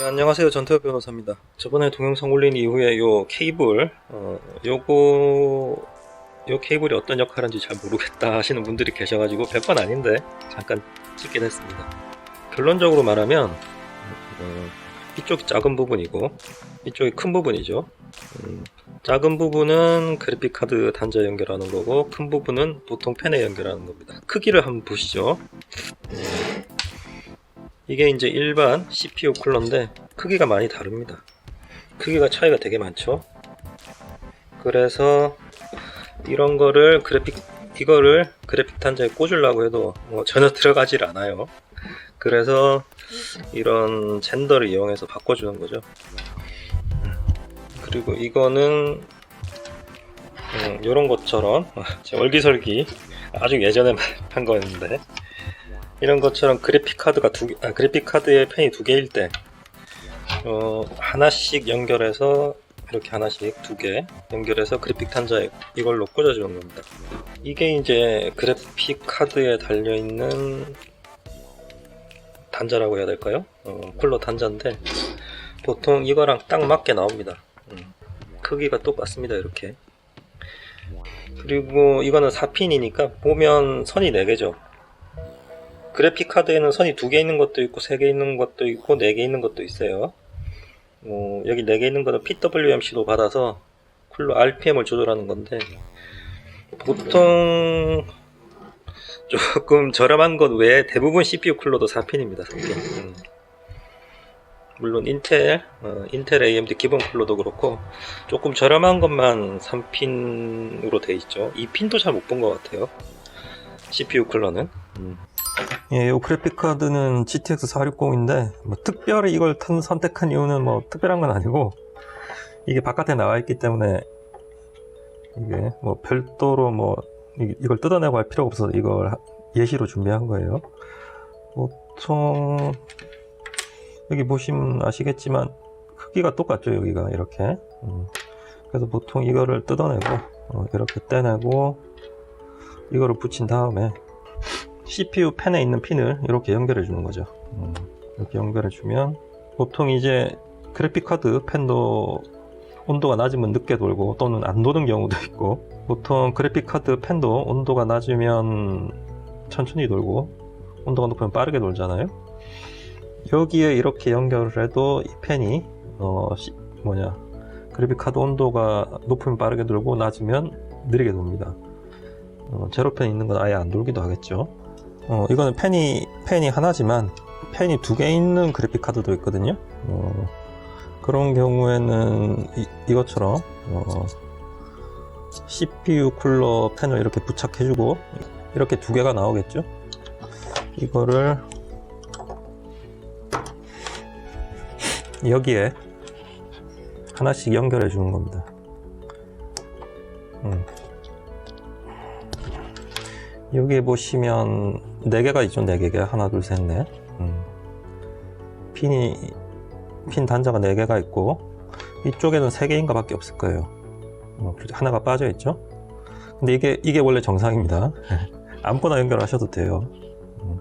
예, 안녕하세요. 전태호 변호사입니다. 저번에 동영상 올린 이후에 요 케이블 어, 요거 요 케이블이 어떤 역할을 하는지 잘 모르겠다 하시는 분들이 계셔가지고 별건 아닌데 잠깐 찍게 됐습니다. 결론적으로 말하면 어, 이쪽이 작은 부분이고 이쪽이 큰 부분이죠. 음, 작은 부분은 그래픽카드 단자 연결하는 거고 큰 부분은 보통 펜에 연결하는 겁니다. 크기를 한번 보시죠 이게 이제 일반 CPU 쿨러인데 크기가 많이 다릅니다. 크기가 차이가 되게 많죠. 그래서 이런 거를 그래픽 이거를 그래픽 단자에 꽂으려고 해도 뭐 전혀 들어가질 않아요. 그래서 이런 젠더를 이용해서 바꿔주는 거죠. 그리고 이거는 이런 것처럼 제 월기설기 아주 예전에 한 거였는데 이런 것처럼 그래픽 카드가 두 개, 아, 그래픽 카드에 펜이 두 개일 때, 어, 하나씩 연결해서 이렇게 하나씩 두 개 연결해서 그래픽 단자에 이걸로 꽂아주는 겁니다. 이게 이제 그래픽 카드에 달려 있는 단자라고 해야 될까요? 어, 쿨러 단자인데 보통 이거랑 딱 맞게 나옵니다. 음, 크기가 똑같습니다. 이렇게. 그리고 이거는 4핀이니까 보면 선이 4개죠. 그래픽 카드에는 선이 두 개 있는 것도 있고 세 개 있는 것도 있고 네 개 있는 것도 있어요. 어, 여기 네 개 있는 거는 PWMC도 받아서 쿨러 RPM을 조절하는 건데 보통 조금 저렴한 것 외에 대부분 CPU 쿨러도 4핀입니다. 4핀. 음. 물론 인텔, 어, 인텔 AMD 기본 쿨러도 그렇고 조금 저렴한 것만 3핀으로 돼 있죠. 2핀도 잘 못 본 것 같아요. CPU 쿨러는. 음. 예, 이 그래픽 카드는 GTX 460인데 뭐 특별히 이걸 탄 선택한 이유는 뭐 특별한 건 아니고 이게 바깥에 나와 있기 때문에 이게 뭐 별도로 뭐 이- 이걸 뜯어내고 할 필요가 없어서 이걸 하- 예시로 준비한 거예요. 보통 여기 보시면 아시겠지만 크기가 똑같죠 여기가 이렇게 음. 그래서 보통 이거를 뜯어내고 어, 이렇게 떼내고 이거를 붙인 다음에 CPU 펜에 있는 핀을 이렇게 연결해 주는 거죠. 음, 이렇게 연결해 주면 보통 이제 그래픽 카드 펜도 온도가 낮으면 늦게 돌고 또는 안 도는 경우도 있고 보통 그래픽 카드 펜도 온도가 낮으면 천천히 돌고 온도가 높으면 빠르게 돌잖아요. 여기에 이렇게 연결을 해도 이 펜이 어 시- 뭐냐 그래픽 카드 온도가 높으면 빠르게 돌고 낮으면 느리게 돕니다. 어, 제로펜 있는 건 아예 안 돌기도 하겠죠. 어, 이거는 펜이, 펜이 하나지만, 펜이 두 개 있는 그래픽 카드도 있거든요. 어, 그런 경우에는 이, 것처럼 어, CPU 쿨러 펜을 이렇게 부착해주고, 이렇게 두 개가 나오겠죠. 이거를 여기에 하나씩 연결해 주는 겁니다. 음. 여기 보시면 4개가 있죠. 4개 하나 둘 셋 넷. 음. 핀이 핀 단자가 4개가 있고 이쪽에는 3개인가 밖에 없을 거예요. 어, 하나가 빠져 있죠. 근데 이게 이게 원래 정상입니다. 아무거나 연결하셔도 돼요. 음.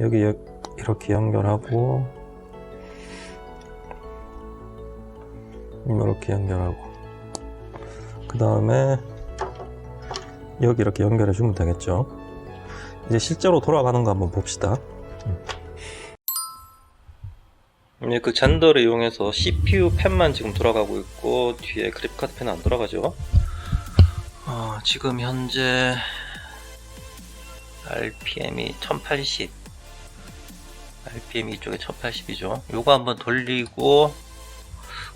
여기 여- 이렇게 연결하고 이렇게 연결하고 그 다음에 여기 이렇게 연결해 주면 되겠죠 이제 실제로 돌아가는 거 한번 봅시다. 네, 그 잔더를 이용해서 CPU 펜만 지금 돌아가고 있고 뒤에 그래픽카드 펜은 안 돌아가죠. 어, 지금 현재 RPM이 1080, RPM 이쪽에 1080이죠. 요거 한번 돌리고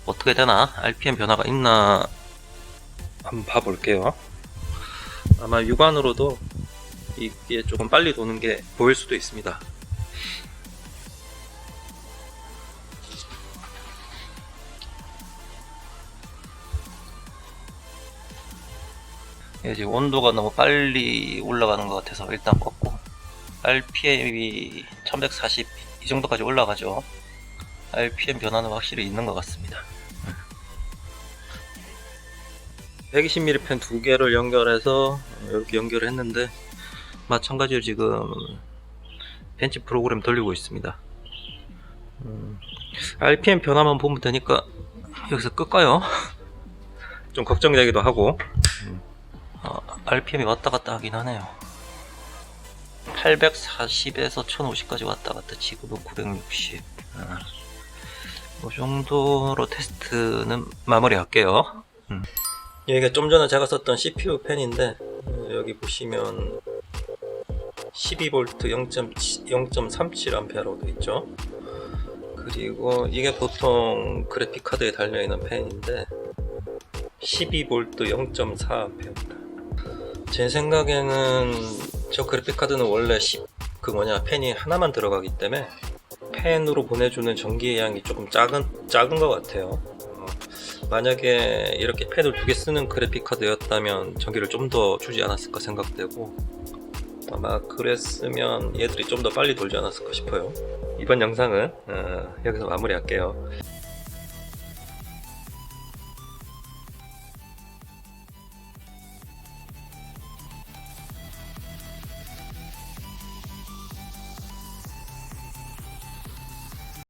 어떻게 되나? RPM 변화가 있나? 한번 봐볼게요. 아마 육안으로도 이게 조금 빨리 도는 게 보일 수도 있습니다. 예, 지금 온도가 너무 빨리 올라가는 것 같아서 일단 껐고 RPM이 1140 이 정도까지 올라가죠. RPM 변화는 확실히 있는 것 같습니다. 120mm 펜 두 개를 연결해서 이렇게 연결을 했는데 마찬가지로 지금 벤치 프로그램 돌리고 있습니다. 음, RPM 변화만 보면 되니까 여기서 끌까요? 좀 걱정되기도 하고 음, 아, RPM이 왔다 갔다 하긴 하네요 840에서 1050까지 왔다 갔다 치고도 960 아, 이 정도로 테스트는 마무리 할게요 음. 여기가 좀 전에 제가 썼던 CPU 펜인데 어, 여기 보시면 12V 0.37A라고 되어 있죠 그리고 이게 보통 그래픽 카드에 달려 있는 펜인데 12V 0.4A입니다 제 생각에는 저 그래픽 카드는 원래 10, 그 뭐냐 펜이 하나만 들어가기 때문에 펜으로 보내주는 전기의 양이 조금 작은 작은 것 같아요. 어, 만약에 이렇게 펜을 두 개 쓰는 그래픽 카드였다면 전기를 좀 더 주지 않았을까 생각되고 아마 그랬으면 얘들이 좀 더 빨리 돌지 않았을까 싶어요. 이번 영상은 어, 여기서 마무리할게요.